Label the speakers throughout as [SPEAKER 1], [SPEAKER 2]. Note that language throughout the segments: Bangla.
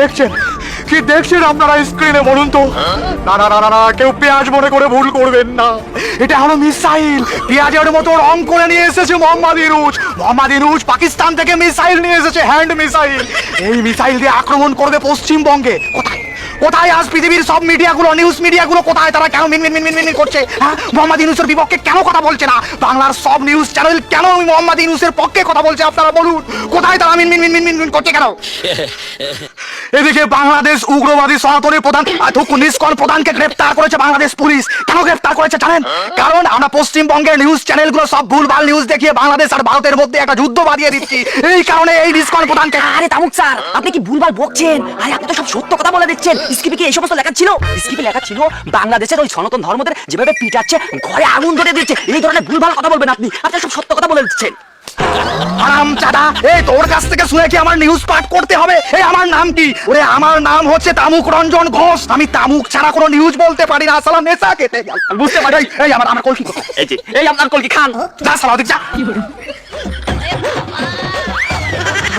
[SPEAKER 1] দেখছেন? কি দেখছেন আপনারা স্ক্রিনে বলুন তো? না না না না কেউ পেঁয়াজ মনে করে ভুল করবেন না। এটা হলো মিসাইল। পেঁয়াজের মতো রং করে নিয়ে এসেছে মোহাম্মদ ইরুজ মোহাম্মদ ইরুজ পাকিস্তান থেকে মিসাইল নিয়ে এসেছে হ্যান্ড মিসাইল। এই মিসাইল দিয়ে আক্রমণ করবে পশ্চিমবঙ্গে। কোথায়? কোথায় আজ পৃথিবীর সব মিডিয়াগুলো নিউজ মিডিয়াগুলো কোথায়? তারা কেন মিন মিন মিন মিন করছে? হ্যাঁ? মোহাম্মদ ইউনুসের বিপক্ষে কেন কথা বলছে না? বাংলার সব নিউজ চ্যানেল কেন মোহাম্মদ ইউনুসের পক্ষে কথা বলছে আপনারা বলুন? কোথায় তারা মিন মিন মিন মিন মিন মিন করছে কেন? এদিকে বাংলাদেশ উগ্রবাদী সনাতনের প্রধান নিষ্কল প্রধানকে গ্রেপ্তার করেছে বাংলাদেশ পুলিশ। কেন গ্রেপ্তার করেছে জানেন? কারণ আমরা পশ্চিমবঙ্গের নিউজ চ্যানেলগুলো সব ভুলভাল নিউজ দেখিয়ে বাংলাদেশ আর ভারতের মধ্যে একটা যুদ্ধ বাঁধিয়ে দিচ্ছি। এই কারণে এই নিষ্কল প্রধানকে
[SPEAKER 2] আরে তামুক স্যার, আপনি কি ভুলভাল বকছেন? আরে আপনি তো সব সত্য কথা বলে দিচ্ছেন। স্ক্রিপে কি এই সমস্ত লেখা ছিল? স্ক্রিপে লেখা ছিল বাংলাদেশের ওই সনাতন ধর্মদের যেভাবে পিটাচ্ছে ঘরে আগুন ধরে দিচ্ছে এই ধরনের ভুলভাল কথা বলবেন আপনি। আপনি সব সত্য কথা বলে দিচ্ছেন।
[SPEAKER 1] হারাম চাদা এই তোর কাছ থেকে শুনে কি আমার নিউজ পাঠ করতে হবে? এই আমার নাম কি? ওরে আমার নাম হচ্ছে তামুক রঞ্জন ঘোষ। আমি তামুক ছাড়া কোনো নিউজ বলতে পারি না। সালা নেশা কেটে বুঝতে পারি এই, আমার আমার কলকি
[SPEAKER 2] এই যে এই আপনার কলকি খান।
[SPEAKER 1] যা সালা ওদিক যা।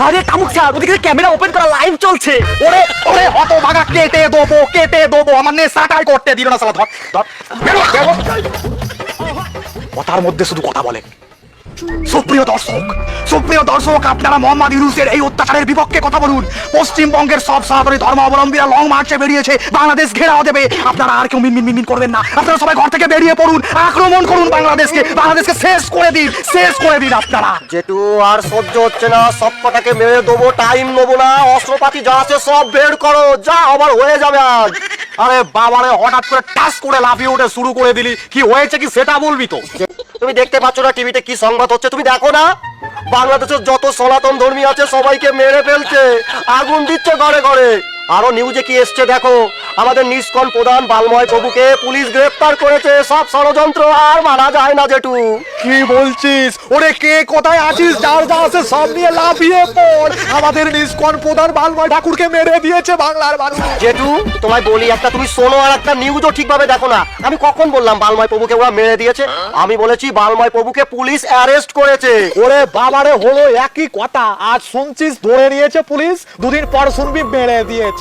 [SPEAKER 2] আরে কামুক স্যার, ওদিকে ক্যামেরা ওপেন করা লাইভ চলছে।
[SPEAKER 1] ওরে ওরে অত বাগা কেটে দেবো কেটে দেবো, আমার নেশাটাই করতে দিল না সালা ধর ধর। কথার মধ্যে শুধু কথা বলে। সুপ্রিয় দর্শক সুপ্রিয় দর্শক, আপনারা মোহাম্মদ ইউনুসের এই অত্যাচারের বিপক্ষে কথা বলুন। পশ্চিমবঙ্গের সব সনাতনী ধর্মাবলম্বীরা লং মার্চে বেরিয়েছে, বাংলাদেশ ঘেরাও দেবে। আপনারা আর কেউ মিন মিন মিন করবেন না। আপনারা সবাই ঘর থেকে বেরিয়ে পড়ুন, আক্রমণ করুন বাংলাদেশকে। বাংলাদেশকে শেষ করে দিন, শেষ করে দিন আপনারা।
[SPEAKER 3] যেটু আর সহ্য হচ্ছে না, সব কটাকে মেরে দেবো টাইম নেব না, অস্ত্রপাতি যা আছে সব বের করো, যা আবার হয়ে যাবে আজ।
[SPEAKER 1] আরে বাবারে, হঠাৎ করে টাস করে লাফিয়ে উঠে শুরু করে দিলি। কি হয়েছে কি সেটা বলবি তো?
[SPEAKER 3] তুমি দেখতে পাচ্ছ না, টিভিতে কি সংবাদ হচ্ছে? তুমি দেখো না? বাংলাদেশের যত সনাতন ধর্মী আছে, সবাইকে মেরে ফেলছে। আগুন দিচ্ছে ঘরে ঘরে। আরও নিউজে কি এসছে দেখো? আমাদের নিষ্কন প্রধান বালময় প্রভুকে পুলিশ গ্রেফতার করেছে। সব ষড়যন্ত্র আর মানা যায় না জেঠু।
[SPEAKER 1] কি বলছিস? ওরে কে কোথায় আছিস? যার যা আছে সব নিয়ে লাফিয়ে পড়। আমাদের নিষ্কন প্রধান বালময় ঠাকুরকে মেরে দিয়েছে বাংলার মানুষ।
[SPEAKER 3] জেঠু তোমায় বলি একটা তুমি শোনো আর একটা নিউজও ঠিকভাবে দেখো না। আমি কখন বললাম বালময় প্রভুকে ওরা মেরে দিয়েছে? আমি বলেছি বালময় প্রভুকে পুলিশ অ্যারেস্ট করেছে।
[SPEAKER 1] ওরে বাবারে হলো একই কথা। আজ শুনছিস ধরে নিয়েছে পুলিশ দুদিন পর শুনবি মেরে দিয়েছে।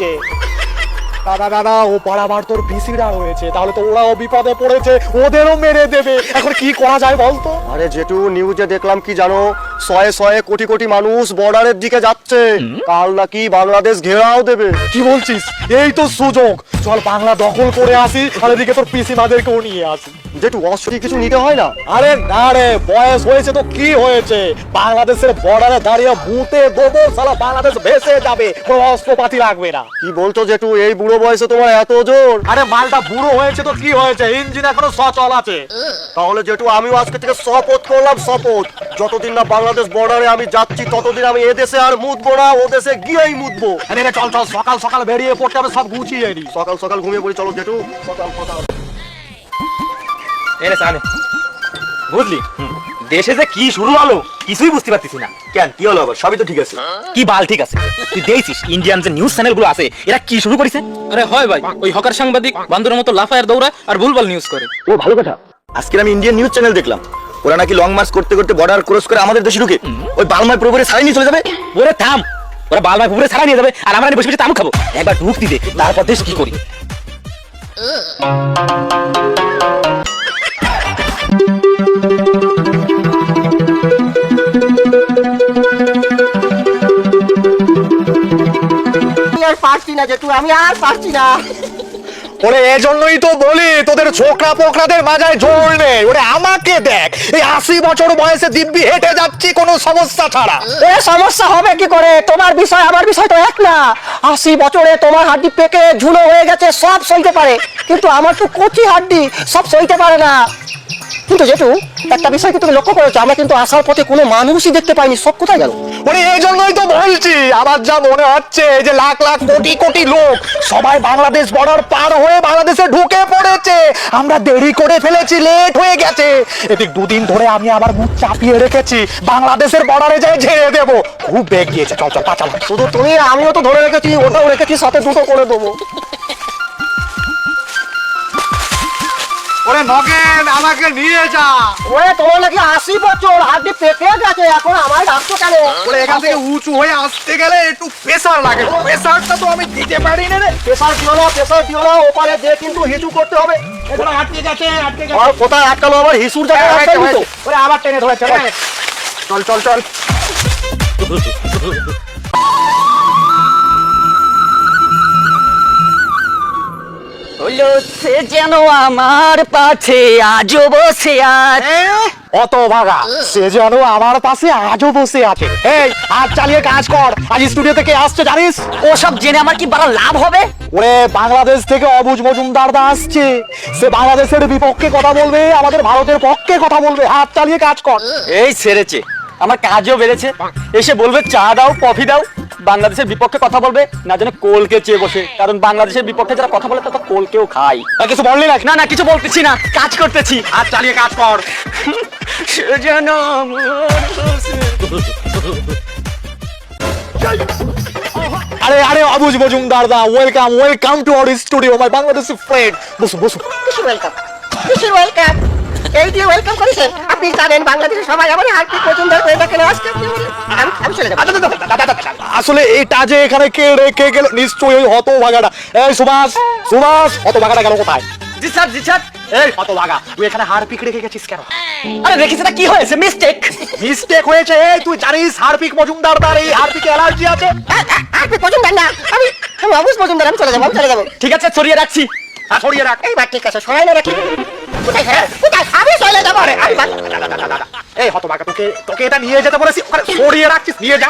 [SPEAKER 1] দাদা দাদা ও পাড়াবার তোর ভিসিরা রয়েছে তাহলে তো ওরাও বিপদে পড়েছে ওদেরও মেরে দেবে। এখন কি করা যায় বলতো
[SPEAKER 3] আরে জেঠু নিউজে দেখলাম কি জানো? শয়ে শয়ে কোটি কোটি মানুষ বর্ডারের দিকে যাচ্ছে। কাল নাকি বাংলাদেশ ঘেরাও দেবে।
[SPEAKER 1] কি বলছিস? এই তো সুযোগ। চল বাংলা দখল করে আসি আর এদিকে তোর পিসি মাদেরকেও নিয়ে আসি।
[SPEAKER 3] জেঠু অস্ত্র কিছু নিতে হয় না?
[SPEAKER 1] আরে না রে বয়স হয়েছে তো কি হয়েছে? বাংলাদেশের বর্ডারে দাঁড়িয়ে বুতে দেবো সালা বাংলাদেশ ভেসে যাবে কোনো অস্ত্রপাতি লাগবে না।
[SPEAKER 3] কি বলছো জেঠু এই বুড়ো বয়সে তোমার এত জোর?
[SPEAKER 1] আরে মালটা বুড়ো হয়েছে তো কি হয়েছে? ইঞ্জিন এখনও সচল আছে।
[SPEAKER 3] তাহলে জেঠু আমিও আজকে থেকে শপথ করলাম শপথ। যতদিন না বাংলাদেশ বর্ডারে আমি যাচ্ছি ততদিন আমি এদেশে আর মুতবো না ও দেশে গিয়েই মুতবো।
[SPEAKER 1] আরে চল চল সকাল সকাল বেরিয়ে পড়তে হবে সব গুছিয়ে নি।
[SPEAKER 3] সকাল সকাল ঘুমিয়ে পড়ি চলো জেঠু। সকাল সকাল।
[SPEAKER 4] সামনে বুঝলি? দেশে যে কি শুরু হলো কিছুই বুঝতে পারতেছি না।
[SPEAKER 3] কেন? কি হলো আবার? সবই তো ঠিক আছে।
[SPEAKER 4] কি বাল ঠিক আছে? তুই দেখছিস ইন্ডিয়ান যে নিউজ চ্যানেলগুলো আছে এরা কি শুরু করেছে?
[SPEAKER 5] আরে হয় ভাই ওই হকার সাংবাদিক বান্দরের মতো লাফায়ার দৌড়ায় আর ভুলভাল নিউজ করে।
[SPEAKER 6] ও ভালো কথা। আজকে আমি ইন্ডিয়ান নিউজ চ্যানেল দেখলাম। ওরা নাকি লং মার্চ করতে করতে বর্ডার ক্রস করে আমাদের দেশে ঢুকে ওই বালমায় প্রভুরে সারাই নিয়ে চলে যাবে?
[SPEAKER 4] ওরে থাম! ওরা বাল ভাই পুকুরে নিয়ে যাবে আর আমরা বসে বসে তামুক খাব। একবার ঢুক দিতে তারপর দেশ কি করি?
[SPEAKER 3] আর পারছি না জেঠু আমি আর পারছি না।
[SPEAKER 1] ওরে এজন্যই তো বলি তোদের ছোকরা পোকরাদের মাজায় জোর নেই। ওরে আমাকে দেখ এই আশি বছর বয়সে দিব্যি হেঁটে যাচ্ছি কোনো সমস্যা ছাড়া।
[SPEAKER 3] এ সমস্যা হবে কি করে? তোমার বিষয় আমার বিষয় তো এক না। আশি বছরে তোমার হাড্ডি পেকে ঝুলো হয়ে গেছে সব সইতে পারে। কিন্তু আমার তো কচি হাড্ডি সব সইতে পারে না। কিন্তু জেঠু একটা বিষয় কি তুমি লক্ষ্য করেছ? আমরা কিন্তু আসার পথে কোনো মানুষই দেখতে পাইনি। সব কোথায় গেল?
[SPEAKER 1] ওরে এই জন্যই তো বলছি আমার যা মনে হচ্ছে যে লাখ লাখ কোটি কোটি লোক সবাই বাংলাদেশ বর্ডার পার হয়ে বাংলাদেশে ঢুকে পড়েছে। আমরা দেরি করে ফেলেছি লেট হয়ে গেছে। এদিক দুদিন ধরে আমি আবার মুখ চাপিয়ে রেখেছি বাংলাদেশের বর্ডারে যাই ঝেড়ে দেবো। খুব বেগ গিয়েছে চল চল পাচাল।
[SPEAKER 3] শুধু তুমি আমিও তো ধরে রেখেছি ওটাও রেখেছি সাথে দুটো করে দেবো।
[SPEAKER 1] ওরে নগেন আমাকে নিয়ে যা।
[SPEAKER 3] ওরে তোমার নাকি আশি বছর হাড্ডি পেকে গেছে এখন আমায় ডাকছো কেন?
[SPEAKER 1] ওরে এখান থেকে উঁচু হয়ে আসতে গেলে একটু প্রেসার লাগে। প্রেসারটা তো আমি দিতে পারি না রে।
[SPEAKER 3] প্রেসার দিও না প্রেসার দিও না ওপারে যে কিন্তু হিসু করতে হবে।
[SPEAKER 1] এখানে আটকে গেছে আটকে গেছে।
[SPEAKER 3] আর কোথায় আটকালো? আবার হিসুর জায়গায় আটকালো তো
[SPEAKER 1] ওরে আবার টেনে ধরে চল। চল চল চল।
[SPEAKER 2] হলো সে যেন আমার পাছে আজও বসে আছে।
[SPEAKER 1] অত ভাগা সে যেন আমার পাশে আজও বসে আছে। এই হাত চালিয়ে কাজ কর আজ স্টুডিও থেকে আসছে জানিস?
[SPEAKER 2] ওসব জেনে আমার কি বড় লাভ হবে?
[SPEAKER 1] ওরে বাংলাদেশ থেকে অবুজ মজুমদার দা আসছে। সে বাংলাদেশের বিপক্ষে কথা বলবে আমাদের ভারতের পক্ষে কথা বলবে। হাত চালিয়ে কাজ কর।
[SPEAKER 2] এই ছেড়েছে আমার কাজও বেড়েছে। এসে বলবে চা দাও কফি দাও। বাংলাদেশের বিপক্ষে কথা বলবে না যেন কোলকে চেয়ে বসে? কারণ বাংলাদেশের বিপক্ষে যারা কথা বলে তারা কোলকেও খায়।
[SPEAKER 1] আর কিছু বললি না?
[SPEAKER 2] না না কিছু বলতেছি না। কাজ করতেছি।
[SPEAKER 1] হাত চালিয়ে কাজ কর। আরে আরে অবুজ মজুমদার দা welcome welcome to our studio my Bangladeshi friend বসো বসো।
[SPEAKER 7] ওয়েলকাম কিসের ওয়েলকাম এই দিয়ে ওয়েলকাম করেছেন? আপনি জানেন বাংলাদেশের সবাই আমার হার্টকে পছন্দ করে এটা আজকে আমি আমি চলে যাব।
[SPEAKER 1] আসলে এটা যে এখানে কে রেখে গেল? নিশ্চয়ই ওই হত ভাগাটা এই সুভাষ সুভাষ হত ভাগাটা গেল কোথায়?
[SPEAKER 2] জি স্যার জি স্যার।
[SPEAKER 1] এই তুই এখানে হারপিক রেখে গেছিস কেন?
[SPEAKER 2] আরে রেখেছে না কি হয়েছে মিস্টেক
[SPEAKER 1] মিস্টেক হয়েছে এই তুই জানিস হারপিক মজুমদার তার এই হারপিকে অ্যালার্জি আছে।
[SPEAKER 7] পছন্দ না আমি আমি অবুজ পছন্দ আমি চলে যাব চলে যাব।
[SPEAKER 2] ঠিক আছে সরিয়ে রাখছি।
[SPEAKER 1] হ্যাঁ, সরিয়ে রাখ।
[SPEAKER 7] এইবার ঠিক আছে সরাই না রাখি। কোথায় হ্যাঁ কোথায়? আমি চলে যাব। রে
[SPEAKER 1] এই হত ভাগা তোকে তোকে এটা নিয়ে যেতে বলেছি। সরিয়ে রাখছিস নিয়ে যা।